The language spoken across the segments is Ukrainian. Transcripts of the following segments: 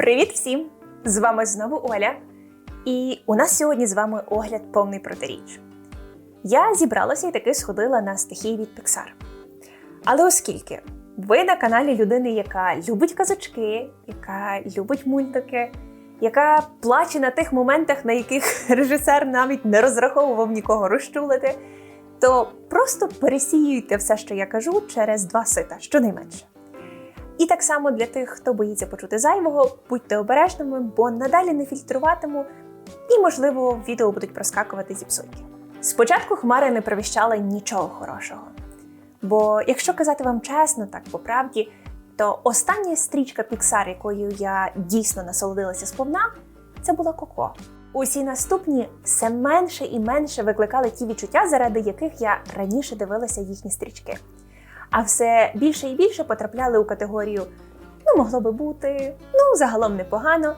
Привіт всім! З вами знову Оля. І у нас сьогодні з вами огляд повний протиріч. Я зібралася і таки сходила на стихії від Pixar. Але оскільки ви на каналі людини, яка любить казочки, яка любить мультики, яка плаче на тих моментах, на яких режисер навіть не розраховував нікого розчулити, то просто пересіюйте все, що я кажу, через два сита, щонайменше. І так само для тих, хто боїться почути зайвого, будьте обережними, бо надалі не фільтруватиму, і, можливо, відео будуть проскакувати зі псойки. Спочатку хмари не привіщали нічого хорошого. Бо, якщо казати вам чесно, так по правді, то остання стрічка Pixar, якою я дійсно насолодилася сповна, це була Коко. Усі наступні все менше і менше викликали ті відчуття, заради яких я раніше дивилася їхні стрічки. А все більше і більше потрапляли у категорію ну, могло би бути, ну, загалом непогано.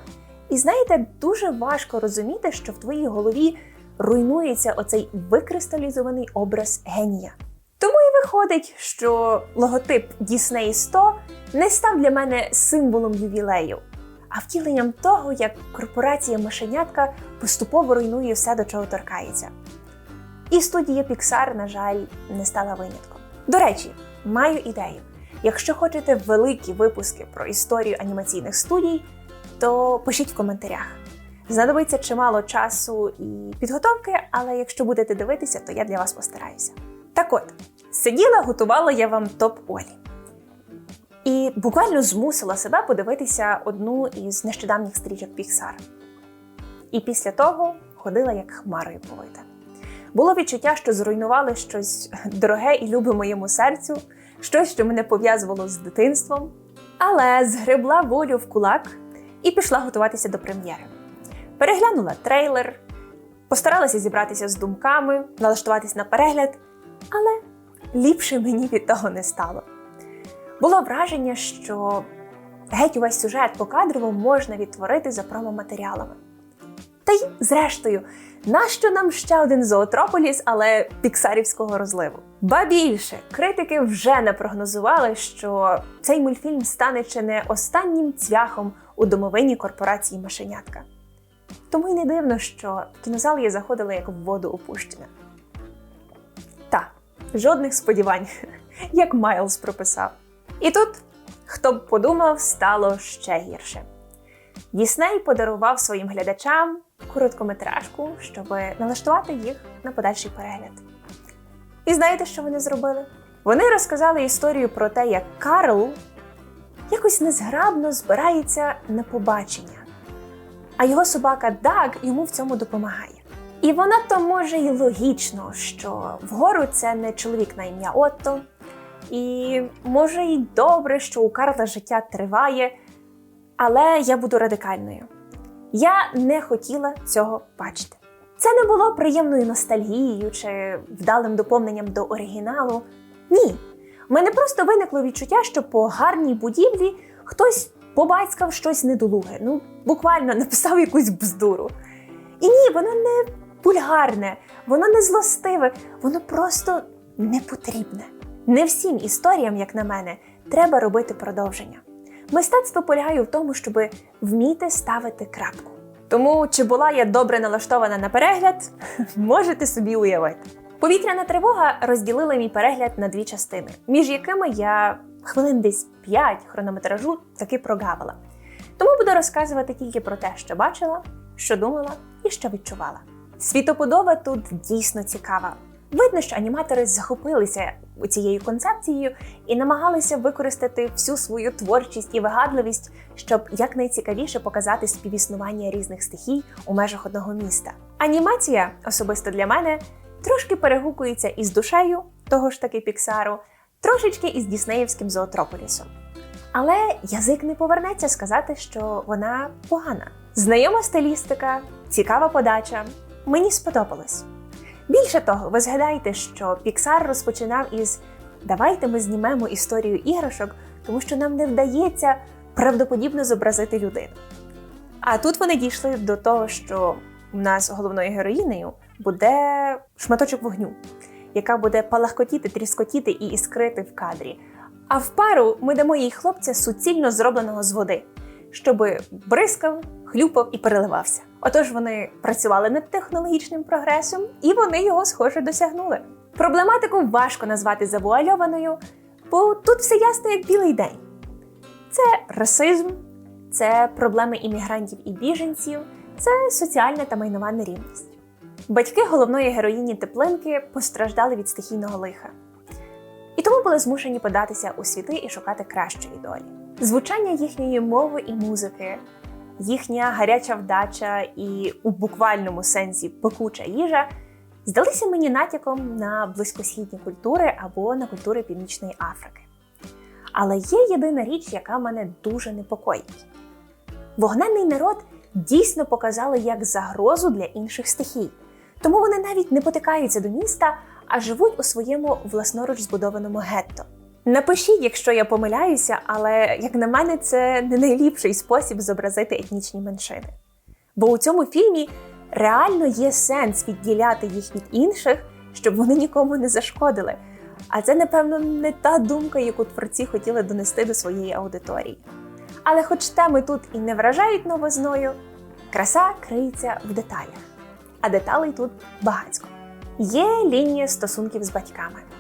І знаєте, дуже важко розуміти, що в твоїй голові руйнується оцей викристалізований образ генія. Тому і виходить, що логотип Disney 100 не став для мене символом ювілею, а втіленням того, як корпорація мишенятка поступово руйнує все, до чого торкається. І студія Pixar, на жаль, не стала винятком. До речі, маю ідею. Якщо хочете великі випуски про історію анімаційних студій, то пишіть в коментарях. Знадобиться чимало часу і підготовки, але якщо будете дивитися, то я для вас постараюся. Так от, сиділа, готувала я вам топ Олі. І буквально змусила себе подивитися одну із нещодавніх стрічок Pixar. І після того ходила як хмарою повита. Було відчуття, що зруйнували щось дороге і любе моєму серцю, щось, що мене пов'язувало з дитинством. Але згребла волю в кулак і пішла готуватися до прем'єри. Переглянула трейлер, постаралася зібратися з думками, налаштуватись на перегляд, але ліпше мені від того не стало. Було враження, що геть увесь сюжет покадрово можна відтворити за промоматеріалами. Та й, зрештою, нащо нам ще один зоотрополіс, але піксарівського розливу? Ба більше, критики вже напрогнозували, що цей мультфільм стане чи не останнім цвяхом у домовині корпорації Машенятка. Тому й не дивно, що кінозал я заходила як в воду опущена. Та, жодних сподівань, як Майлз прописав. І тут, хто б подумав, стало ще гірше. Дісней подарував своїм глядачам короткометражку, щоб налаштувати їх на подальший перегляд. І знаєте, що вони зробили? Вони розказали історію про те, як Карл якось незграбно збирається на побачення, а його собака Даг йому в цьому допомагає. І воно то може й логічно, що вгору це не чоловік на ім'я Отто, і може й добре, що у Карла життя триває, але я буду радикальною. Я не хотіла цього бачити. Це не було приємною ностальгією чи вдалим доповненням до оригіналу. Ні. У мене просто виникло відчуття, що по гарній будівлі хтось побацькав щось недолуге, ну буквально написав якусь бздуру. І ні, воно не вульгарне, воно не злостиве, воно просто не потрібне. Не всім історіям, як на мене, треба робити продовження. Мистецтво полягає в тому, щоб вміти ставити крапку. Тому, чи була я добре налаштована на перегляд, можете собі уявити. Повітряна тривога розділила мій перегляд на дві частини, між якими я хвилин десь 5 хронометражу таки прогавила. Тому буду розказувати тільки про те, що бачила, що думала і що відчувала. Світоподоба тут дійсно цікава. Видно, що аніматори захопилися цією концепцією і намагалися використати всю свою творчість і вигадливість, щоб якнайцікавіше показати співіснування різних стихій у межах одного міста. Анімація, особисто для мене, трошки перегукується із душею того ж таки Піксару, трошечки із Діснеївським зоотрополісом. Але язик не повернеться сказати, що вона погана. Знайома стилістика, цікава подача. Мені сподобалось. Більше того, ви згадаєте, що Pixar розпочинав із Давайте ми знімемо історію іграшок, тому що нам не вдається правдоподібно зобразити людину. А тут вони дійшли до того, що у нас головною героїнею буде шматочок вогню, яка буде палахкотіти, тріскотіти і іскрити в кадрі. А в пару ми дамо їй хлопця суцільно зробленого з води. Щоби бризкав, хлюпав і переливався. Отож вони працювали над технологічним прогресом, і вони його, схоже, досягнули. Проблематику важко назвати завуальованою, бо тут все ясно як білий день. Це расизм, це проблеми іммігрантів і біженців, це соціальна та майнова нерівність. Батьки головної героїні теплинки постраждали від стихійного лиха, і тому були змушені податися у світи і шукати кращої долі. Звучання їхньої мови і музики, їхня гаряча вдача і у буквальному сенсі пекуча їжа здалися мені натяком на близькосхідні культури або на культури Північної Африки. Але є єдина річ, яка мене дуже непокоїть. Вогненний народ дійсно показали як загрозу для інших стихій, тому вони навіть не потикаються до міста, а живуть у своєму власноруч збудованому гетто. Напишіть, якщо я помиляюся, але як на мене, це не найліпший спосіб зобразити етнічні меншини. Бо у цьому фільмі реально є сенс відділяти їх від інших, щоб вони нікому не зашкодили. А це, напевно, не та думка, яку творці хотіли донести до своєї аудиторії. Але хоч теми тут і не вражають новизною, краса криється в деталях, а деталей тут багатько. Є лінія стосунків з батьками.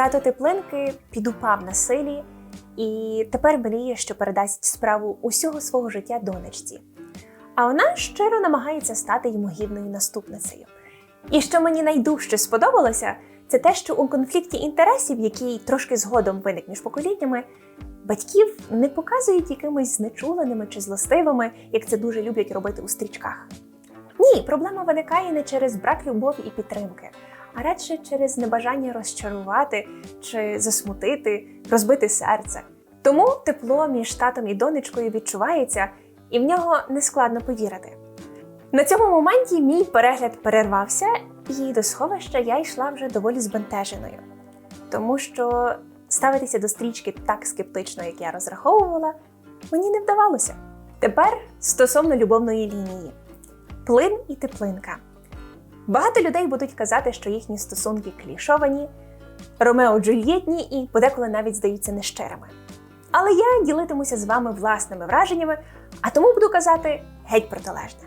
Тато теплинки підупав на силі і тепер мріє, що передасть справу усього свого життя донечці. А вона щиро намагається стати йому гідною наступницею. І що мені найдужче сподобалося, це те, що у конфлікті інтересів, який трошки згодом виник між поколіннями, батьків не показують якимись знечуленими чи злостивими, як це дуже люблять робити у стрічках. Ні, проблема виникає не через брак любові і підтримки, а радше через небажання розчарувати чи засмутити, розбити серце. Тому тепло між татом і донечкою відчувається, і в нього нескладно повірити. На цьому моменті мій перегляд перервався, і до сховища я йшла вже доволі збентеженою, тому що ставитися до стрічки так скептично, як я розраховувала, мені не вдавалося. Тепер стосовно любовної лінії плин і теплинка. Багато людей будуть казати, що їхні стосунки клішовані, Ромео Джульєтні і подеколи навіть здаються нещирими. Але я ділитимуся з вами власними враженнями, а тому буду казати геть протилежне.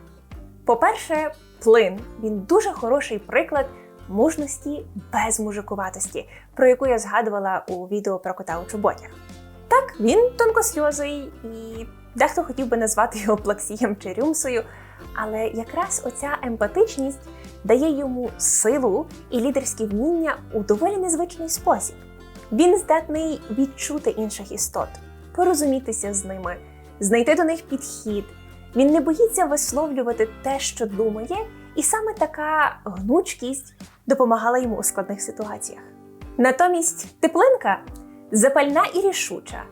По-перше, плин він дуже хороший приклад мужності без мужикуватості, про яку я згадувала у відео про кота у чоботях. Так, він тонкосльозий, і дехто хотів би назвати його плаксієм чи рюмсою, але якраз оця емпатичність дає йому силу і лідерські вміння у доволі незвичний спосіб. Він здатний відчути інших істот, порозумітися з ними, знайти до них підхід. Він не боїться висловлювати те, що думає, і саме така гнучкість допомагала йому у складних ситуаціях. Натомість теплинка запальна і рішуча,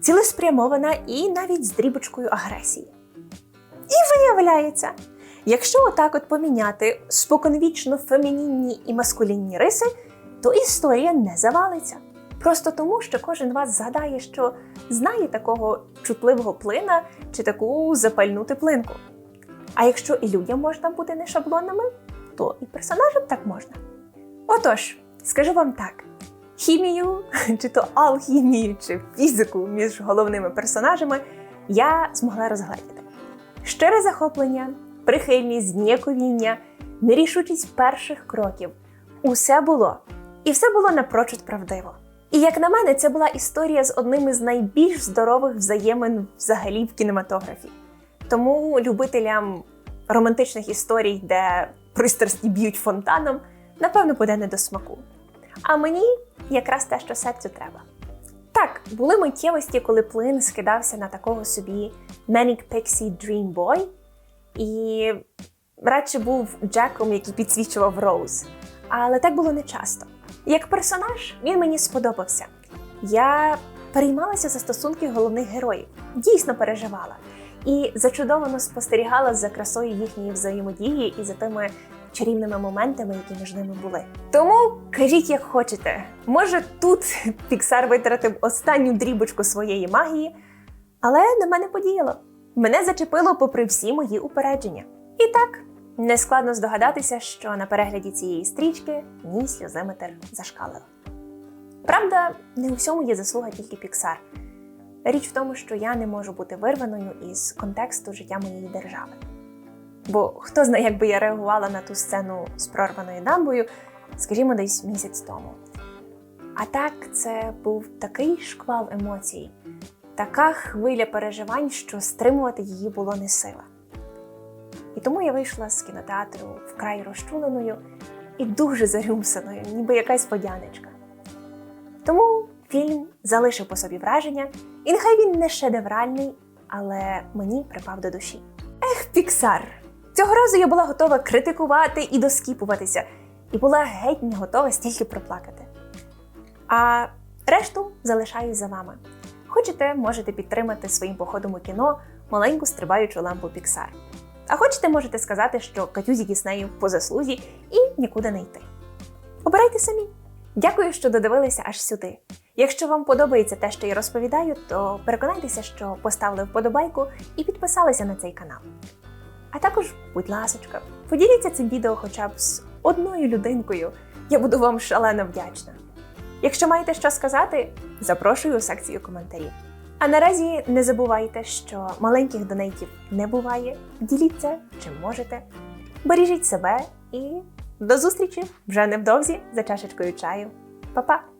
цілеспрямована і навіть з дрібочкою агресії. І виявляється, якщо отак от поміняти споконвічно фемінінні і маскулінні риси, то історія не завалиться. Просто тому, що кожен вас згадає, що знає такого чутливого плина чи таку запальну теплинку. А якщо і людям можна бути не шаблонними, то і персонажам так можна. Отож, скажу вам так: хімію, чи то алхімію, чи фізику між головними персонажами я змогла розгледіти. Щире захоплення, прихильність, зніяковіння, нерішучість перших кроків усе було. І все було напрочуд правдиво. І як на мене, це була історія з одним із найбільш здорових взаємин взагалі в кінематографі. Тому любителям романтичних історій, де пристрасті б'ють фонтаном, напевно, буде не до смаку. А мені якраз те, що серцю треба. Так, були миттєвості, коли плин скидався на такого собі Manic Pixie Dream Boy, і радше був Джеком, який підсвічував Роуз. Але так було не часто. Як персонаж він мені сподобався. Я переймалася за стосунки головних героїв, дійсно переживала і зачудовано спостерігала за красою їхньої взаємодії і за тими чарівними моментами, які між ними були. Тому кажіть, як хочете. Може, тут Піксар витратив останню дрібочку своєї магії, але на мене подіяло. Мене зачепило попри всі мої упередження. І так, нескладно здогадатися, що на перегляді цієї стрічки мій сльозиметр зашкалив. Правда, не у всьому є заслуга тільки Піксар. Річ в тому, що я не можу бути вирваною із контексту життя моєї держави. Бо хто знає, як би я реагувала на ту сцену з прорваною дамбою, скажімо, десь місяць тому. А так, це був такий шквал емоцій, така хвиля переживань, що стримувати її було не сила. І тому я вийшла з кінотеатру вкрай розчуленою і дуже зарюмсаною, ніби якась водяничка. Тому фільм залишив по собі враження, і нехай він не шедевральний, але мені припав до душі. Ех, Піксар! Цього разу я була готова критикувати і доскіпуватися, і була геть не готова стільки проплакати. А решту залишаю за вами. Хочете, можете підтримати своїм походом у кіно маленьку стрибаючу лампу Піксар. А хочете, можете сказати, що Катюзі Діснею по заслузі і нікуди не йти. Обирайте самі. Дякую, що додивилися аж сюди. Якщо вам подобається те, що я розповідаю, то переконайтеся, що поставили вподобайку і підписалися на цей канал. А також, будь ласочка, поділіться цим відео хоча б з одною людинкою. Я буду вам шалено вдячна. Якщо маєте що сказати, запрошую у секцію коментарів. А наразі не забувайте, що маленьких донейтів не буває. Діліться чим можете. Бережіть себе і до зустрічі вже невдовзі за чашечкою чаю. Па-па!